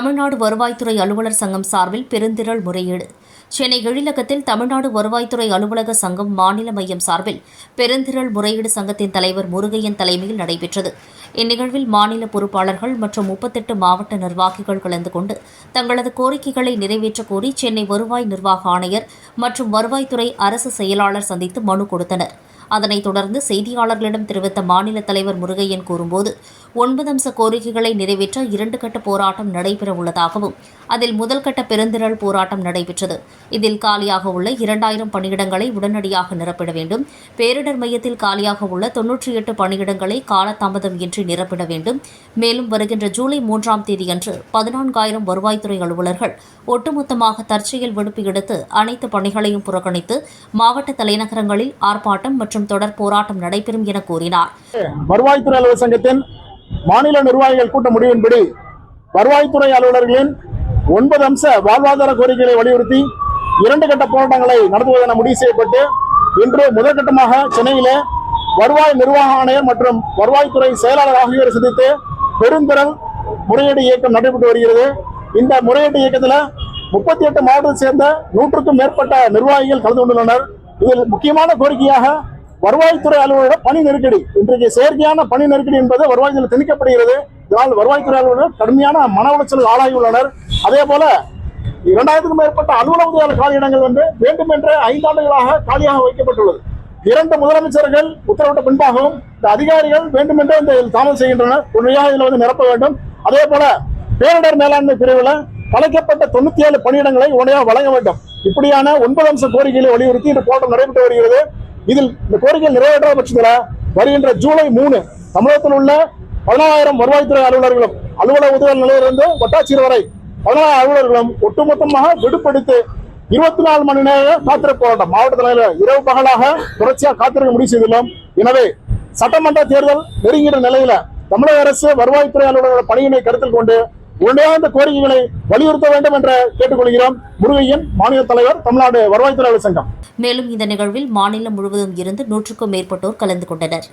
தமிழ்நாடு வருவாய்த்துறை அலுவலர் சங்கம் சார்பில் பெருந்திரள் முறையீடு. சென்னை எழிலகத்தில் தமிழ்நாடு வருவாய்த்துறை அலுவலக சங்கம் மாநில மையம் சார்பில் பெருந்திரள் முறையீடு சங்கத்தின் தலைவர் முருகையன் தலைமையில் நடைபெற்றது. இந்நிகழ்வில் மாநில பொறுப்பாளர்கள் மற்றும் முப்பத்தெட்டு மாவட்ட நிர்வாகிகள் கலந்து கொண்டு தங்களது கோரிக்கைகளை நிறைவேற்றக் கோரி சென்னை வருவாய் நிர்வாக ஆணையர் மற்றும் வருவாய்த்துறை அரசு செயலாளர் சந்தித்து மனு கொடுத்தனர். அதனைத் தொடர்ந்து செய்தியாளர்களிடம் தெரிவித்த மாநில தலைவர் முருகையன் கூறும்போது ஒன்பது அம்ச கோரிக்கைகளை நிறைவேற்ற இரண்டு கட்ட போராட்டம் நடைபெறவுள்ளதாகவும் அதில் முதல் கட்ட பெருந்திரள் போராட்டம் நடைபெற்றது. இதில் காலியாக உள்ள இரண்டாயிரம் பணியிடங்களை உடனடியாக நிரப்பிட வேண்டும். பேரிடர் மையத்தில் காலியாக உள்ள தொன்னூற்றி எட்டு பணியிடங்களை காலதாமதம் இன்றி நிரப்பிட வேண்டும். மேலும் வருகின்ற ஜூலை மூன்றாம் தேதியன்று பதினான்காயிரம் வருவாய்த்துறை அலுவலர்கள் ஒட்டுமொத்தமாக தற்செயல் விடுப்பு எடுத்து அனைத்து பணிகளையும் புறக்கணித்து மாவட்ட தலைநகரங்களில் ஆர்ப்பாட்டம் மற்றும் மற்றும் தொடர் போராட்டம் நடைபெறும் என கூறினார். வருவாய்த்துறை அலுவலர் சங்கத்தின் மாநில நிர்வாகிகள் கூட்ட முடிவின்படி வருவாய்த்துறை அலுவலர்களின் ஒன்பது அம்ச வாழ்வாதார கோரிக்கைகளை வலியுறுத்தி இரண்டு கட்ட போராட்டங்களை நடத்துவதென முடிவு செய்யப்பட்டு இன்று முதற்கட்டமாக சென்னையிலே வருவாய் நிர்வாக ஆணையர் மற்றும் வருவாய்த்துறை செயலாளர் ஆகியோரை சந்தித்து பெருந்திரள் முறையீடு இயக்கம் நடைபெற்று வருகிறது. இந்த முறையீட்டு இயக்கத்தில் முப்பத்தி எட்டு மாவட்டத்தை சேர்ந்த நூற்றுக்கும் மேற்பட்ட நிர்வாகிகள் கலந்து கொண்டுள்ளனர். இதில் முக்கியமான கோரிக்கையாக வருவாய்த்துறை அலுவலர் பணி நெருக்கடி. இன்றைக்கு செயற்கையான பணி நெருக்கடி என்பது வருவாய்த்துறை திணிக்கப்படுகிறது. இதனால் வருவாய்த்துறை அலுவலர் கடுமையான மன உளைச்சலுக்கு ஆளாகியுள்ளனர். அதே போல இரண்டாயிரத்துக்கும் மேற்பட்ட அலுவலக உதவியாளர் காலியிடங்கள் வந்து வேண்டுமென்றே ஐந்தாண்டுகளாக காலியாக வைக்கப்பட்டுள்ளது. இரண்டு முதலமைச்சர்கள் உத்தரவிட்ட பின்பாகவும் இந்த அதிகாரிகள் வேண்டுமென்றே இந்த இதில் தாமதம் செய்கின்றனர். உண்மையாக இதில் வந்து நிரப்ப வேண்டும். அதே போல பேரிடர் மேலாண்மை பிரிவில் கலைக்கப்பட்ட தொண்ணூத்தி ஏழு பணியிடங்களை உடனே வழங்க வேண்டும். இப்படியான ஒன்பது அம்ச கோரிக்கைகளை வலியுறுத்தி இந்த போராட்டம் நடைபெற்று வருகிறது. இதில் இந்த கோரிக்கை நிறைவேற்றாத பட்சத்தில் வருகின்ற ஜூலை மூணு தமிழகத்தில் உள்ள பதினாயிரம் வருவாய்த்துறை அலுவலர்களும் அலுவலக உதவி நிலையிலிருந்து வட்டாட்சியர் வரை பதினாயிரம் அலுவலர்களும் ஒட்டுமொத்தமாக விடுபடுத்து இருபத்தி நாலு மணி நேர காத்திருப்பு போராட்டம். மாவட்ட தலைவர் இரவு பகலாக தொடர்ச்சியாக காத்திருக்க முடிவு செய்துள்ளோம். எனவே சட்டமன்ற தேர்தல் நெருங்கிற நிலையில தமிழக அரசு வருவாய்த்துறை அலுவலர்கள் பணியினை கருத்தில் கொண்டு உடனடியாக இந்த கோரிக்கைகளை வலியுறுத்த வேண்டும் என்று கேட்டுக்கொள்கிறோம். முருகையன் மாநில தலைவர் தமிழ்நாடு வருவாய்த்துறை சங்கம். மேலும் இந்த நிகழ்வில் மாநிலம் முழுவதும் இருந்து நூற்றுக்கும் மேற்பட்டோர் கலந்து கொண்டனர்.